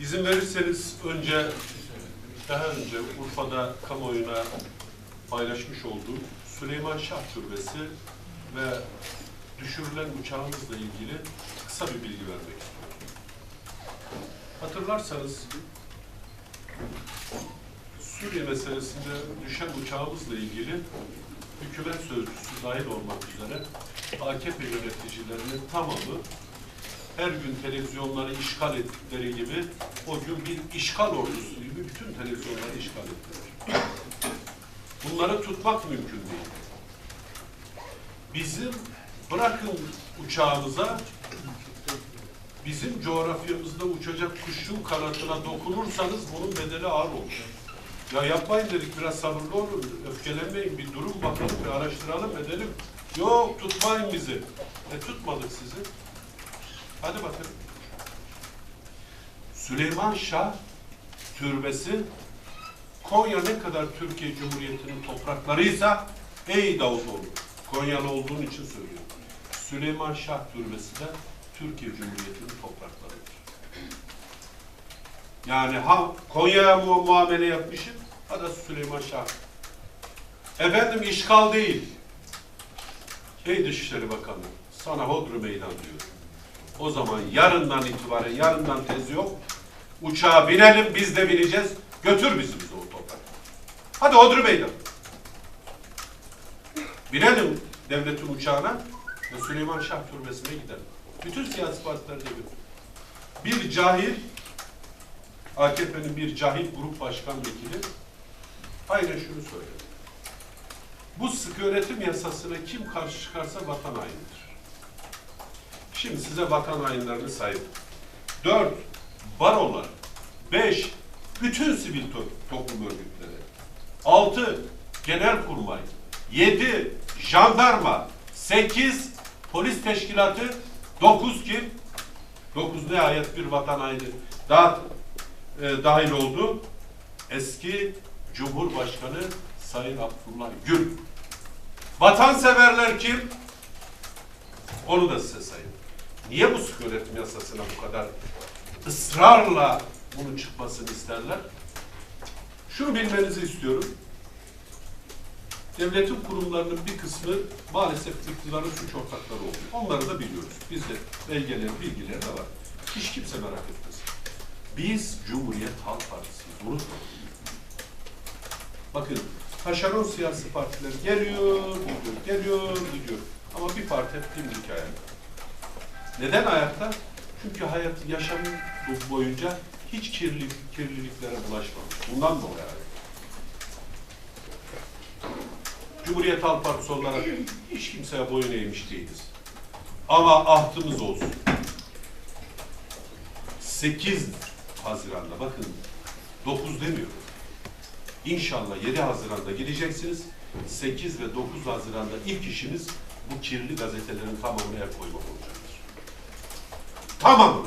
İzin verirseniz önce daha önce Urfa'da kamuoyuna paylaşmış olduğum Süleyman Şah Türbesi ve düşürülen uçağımızla ilgili kısa bir bilgi vermek istiyorum. Hatırlarsanız Suriye meselesinde düşen uçağımızla ilgili hükümet sözcüsü dahil olmak üzere AKP yöneticilerinin tamamı her gün televizyonları işgal ettikleri gibi o gün bir işgal ordusu gibi bütün televizyonları işgal ettiler. Bunları tutmak mümkün değil. Bizim bırakın uçağımıza bizim coğrafyamızda uçacak kuşun kanatına dokunursanız bunun bedeli ağır olur. Ya yapmayın dedik biraz sabırlı olun, öfkelenmeyin, bir durun bakalım, bir araştıralım edelim. Yok tutmayın bizi. E tutmadık sizi. Hadi bakalım. Süleyman Şah türbesi Konya ne kadar Türkiye Cumhuriyeti'nin topraklarıysa ey Davutoğlu Konyalı olduğun için söylüyorum. Süleyman Şah türbesi de Türkiye Cumhuriyeti'nin topraklarıdır. Yani ha Konya'ya mu muamele yapmışım, ha da Süleyman Şah. Efendim işgal değil. Ey Dışişleri Bakanı, sana hodru meydan diyor. O zaman yarından itibaren, yarından tezi yok. Uçağa binelim, biz de bineceğiz. Götür bizi bize o toprak. Hadi hodru meydan. Binelim devletin uçağına ve Süleyman Şah Türbesi'ne gidelim. Bütün siyasi partiler de götür. Bir cahil, AKP'nin bir cahil grup başkan vekili aynen şunu söyledi. Bu sıkı öğretim yasasına kim karşı çıkarsa vatan hainidir. Şimdi size vatan hainlerini sayayım. Dört, barolar. Beş, bütün sivil to- toplum örgütleri. Altı, genelkurmay. Yedi, jandarma. Sekiz, polis teşkilatı. Dokuz kim? Dokuz nihayet bir vatan haini daha e, dahil oldu. Eski Cumhurbaşkanı Sayın Abdullah Gül. Vatanseverler kim? Onu da size sayayım. Niye bu sık öğretim yasasına bu kadar ısrarla bunun çıkmasını isterler? Şunu bilmenizi istiyorum. Devletin kurumlarının bir kısmı maalesef iktidarın suç ortakları oldu. Onları da biliyoruz. Bizde belgeleri, bilgileri de var. Hiç kimse merak etmesin. Biz Cumhuriyet Halk Partisi'yiz. Unutmayın. Bakın taşeron siyasi partiler geliyor, gidiyor, geliyor, gidiyor. Ama bir parti hep dimdik ayakta. Neden ayakta? Çünkü hayat, yaşam boyunca hiç kirli, kirliliklere bulaşmamış. Bundan dolayı ayakta. Cumhuriyet Halk Partisi olarak hiç kimseye boyun eğmiş değiliz. Ama ahtımız olsun. 8 Haziran'da bakın 9 demiyorum. İnşallah 7 Haziran'da gideceksiniz. 8 ve 9 Haziran'da ilk işimiz bu kirli gazetelerin tamamını el koymak olacaktır. Hammer!